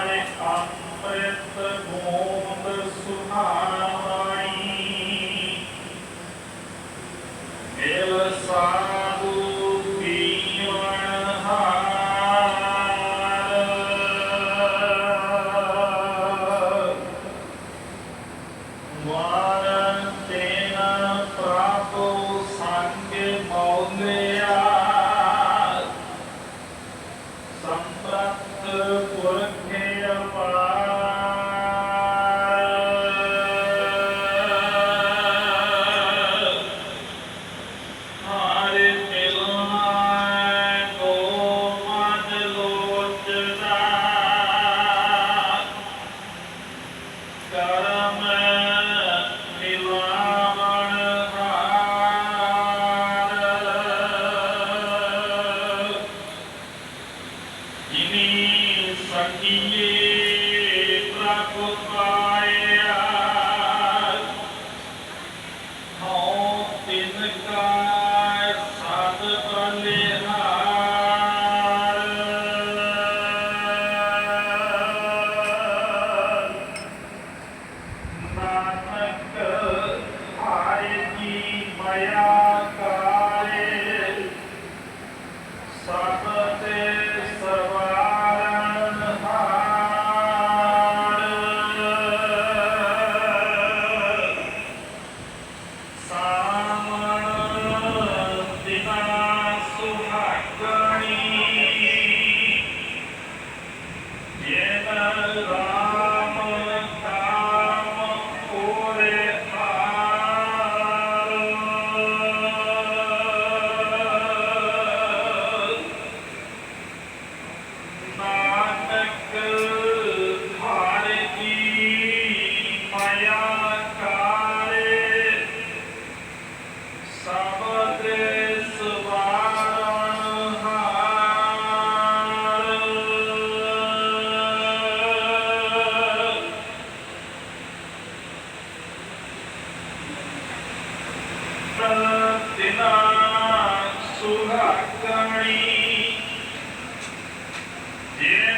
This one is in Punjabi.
ਨਾਮ ਆਧਾਰ ਸਾਧੂ ਪੀਵਣ ਹਾਰ। ਸੰਪ੍ਰਤ ਪੁਰਖੇ 转一页 ਦਿਨਾ ਸੁਹਾਗਣੀ। ਜੇ